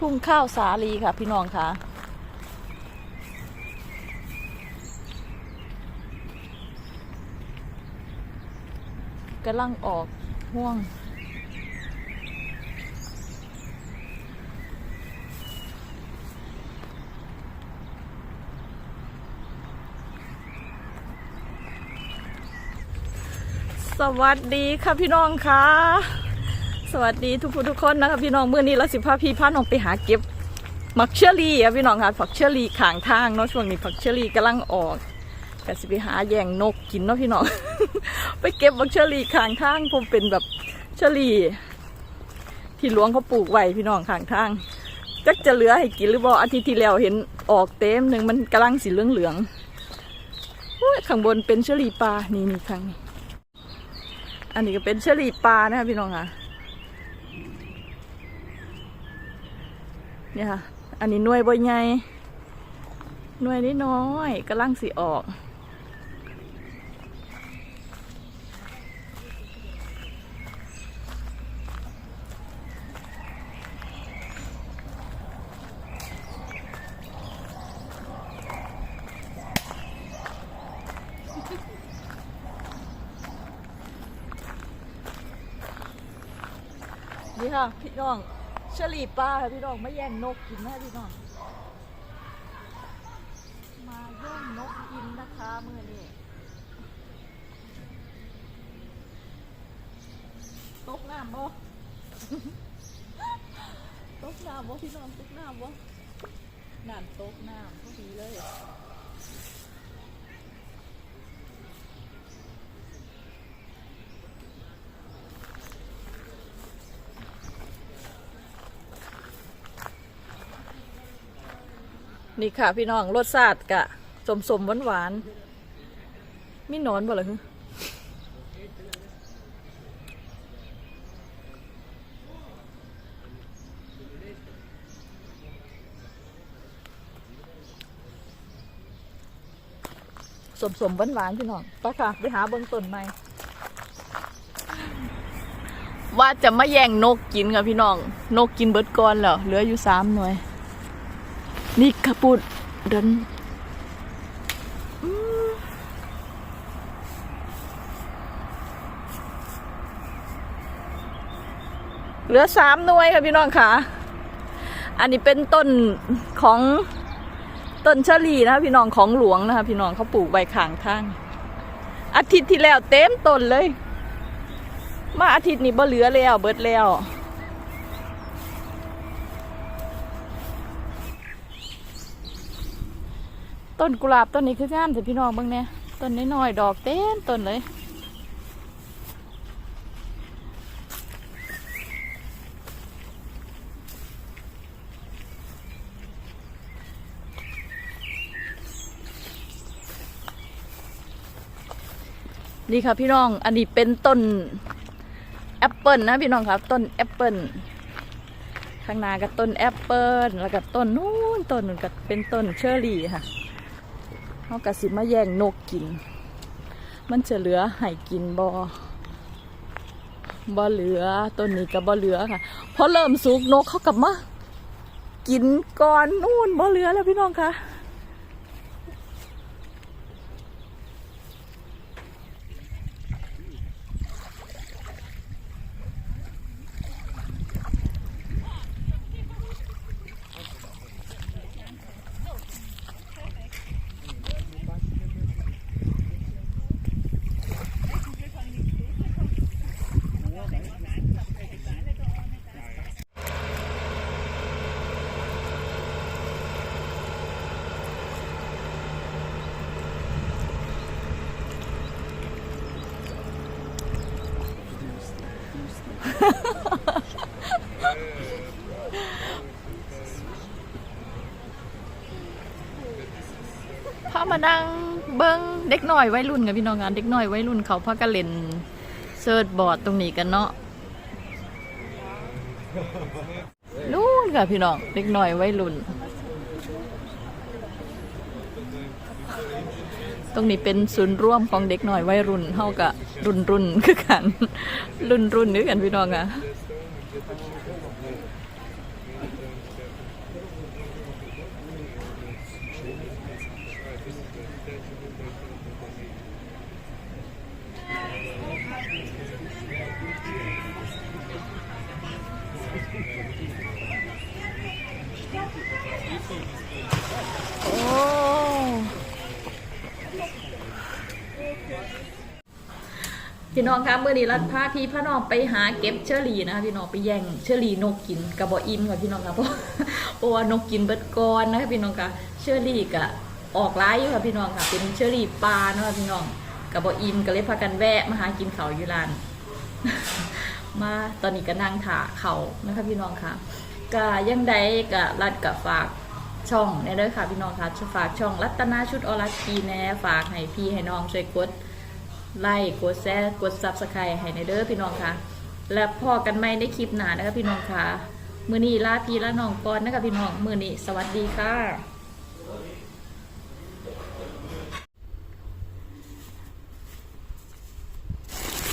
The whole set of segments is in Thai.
ทุ่งข้าวสาลีค่ะ พี่น้องค่ะ กำลังออกห่วง สวัสดีค่ะพี่น้องค่ะ สวัสดีทุกผู้ทุกคนนะคะพี่น้องเมื่อนี้เราสิพาพี่พาน้องไปหาเก็บมักเชอรี่อะพี่น้องค่ะผักเชอรี่ขางทางเนาะช่วงนี้ผักเชอรี่กำลังออกก็สิไปหาแย่งนกกินเนาะพี่น้อง ไปเก็บมักเชอรี่ขางทางผมเป็นแบบเชอรี่ ที่หลวงเขาปลูกไว้พี่น้องขางทางจักจะเหลือให้กินหรือบ่อาทิตย์ที่แล้วเห็นออกเต็มหนึ่งมันกำลังสีเหลืองเหลืองๆข้างบนเป็นเชอรี่ปลานี่นี่ข้างนี้อันนี้ก็เป็นเชอรี่ปลานะคะพี่น้องค่ะ เนี่ยค่ะ อันนี้หน่วยบ่ใหญ่หน่วยนิดน้อยๆกำลังสีออกนี่ค่ะ พี่น้อง เชอรี่ปลาค่ะพี่น้องไม่แย่งนกกินนะพี่น้อง มาแย่งนกกินนะคะเมื่อนี้ตกน้ำบ่ตกน้ำบ่พี่น้องตกน้ำบ่น้ำตกน้ำพอดีเลย นี่ค่ะพี่น้องรสชาติกะสมสมหวานหวานมีนอนบ่เหรอฮึสมสมหวานหวานพี่น้องไปค่ะ ไปหาเบิ้งต้นใหม่ว่าจะมาแย่งนกกินค่ะพี่น้อง นกกินเบิดก่อนแล้วเหลืออยู่สามหน่วย นี่กระปุดเดินเหลือสามหน่วยค่ะพี่น้องค่ะ อันนี้เป็นต้นของต้นชะลีนะคะพี่น้องของหลวงนะคะพี่น้องเขาปลูกใบขางทาง อาทิตย์ที่แล้วเต็มต้นเลย มาอาทิตย์นี้บ่เหลือแล้วเบิดแล้ว ต้นกุหลาบต้นนี้คืองามแต่พี่น้องเบ้างเนี่ยต้นน้อยๆดอกเต้นต้นเลย นี่ค่ะพี่น้อง อันนี้เป็นต้นแอปเปิลนะพี่น้องครับ ต้นแอปเปิลข้างหน้าก็ต้นแอปเปิลแล้วก็ต้นนู้นต้นนึงก็เป็นต้นเชอร์รี่ค่ะ เขากระสิมาแย่งนกกิน มันจะเหลือให้กินบอบอเหลือต้นนี้กับบอเหลือค่ะพอเริ่มสุกนกเขากลับมากินก่อนนู่นบอเหลือแล้วพี่น้องค่ะ พามานั่งเบิ้งเด็กน้อยวัยรุ่นกับพี่น้องงานเด็กน้อยวัยรุ่นเขาพากันเล่นเซิร์ชบอร์ดตรงนี้กันเนาะนู่นค่ะพี่น้องเด็กน้อยวัยรุ่น ตรงนี้เป็นศูนย์ร่วมของเด็กหน่อยวัยรุ่นเท่ากับรุ่นรุ่นคือกัน รุ่นรุ่นนึกกันพี่น้องอะ พี่น้องคะเมื่อนี้รัดพาพี่พาน้องไปหาเก็บเชอรี่นะคะพี่น้องไปแย่งเชอรี่นกกินกระบอกอิ่มค่ะพี่น้องค่ะเพราะเพราะว่านกกินเบิดกอนนะคะพี่น้องคะเชอรี่กะออกร้ายอยู่ค่ะพี่น้องค่ะเป็นเชอรี่ปลาเนาะพี่น้องกระบอกอิ่มก็เลยพากันแวะมาหากินเขาอยู่ร้านมาตอนนี้ก็นั่งถาเขานะคะพี่น้องค่ะก็ยังใดก็รัดกับฝากช่องในเด้อค่ะพี่น้องค่ะฝากช่องรัตนาชุดออรัตกีแน่ฝากให้พี่ให้น้องช่วยกด ไลค์กดแชร์กดซับสไครต์ให้ในเด้อพี่น้องค่ะ และพอกันไม่ในคลิปหนานะคะพี่น้องค่ะ มือนี้ลาพี่ละน้องก่อนนะคะพี่น้องมือนี้สวัสดีค่ะ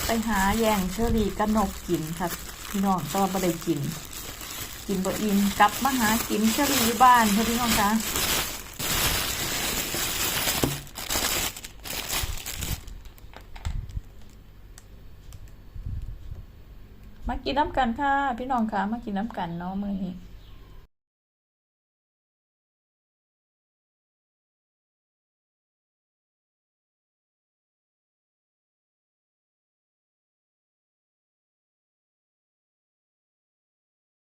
ไปหาแยงเชอรี่กับนกกินค่ะพี่น้องตว่าบ่ได้กิน กินบ่อิ่มกลับมาหากินเชอรี่ยบ้านค่ะพี่น้องค่ะ มากินน้ำกันค่ะ พี่น้องค่ะมากินน้ำกันเนาะมื้อนี้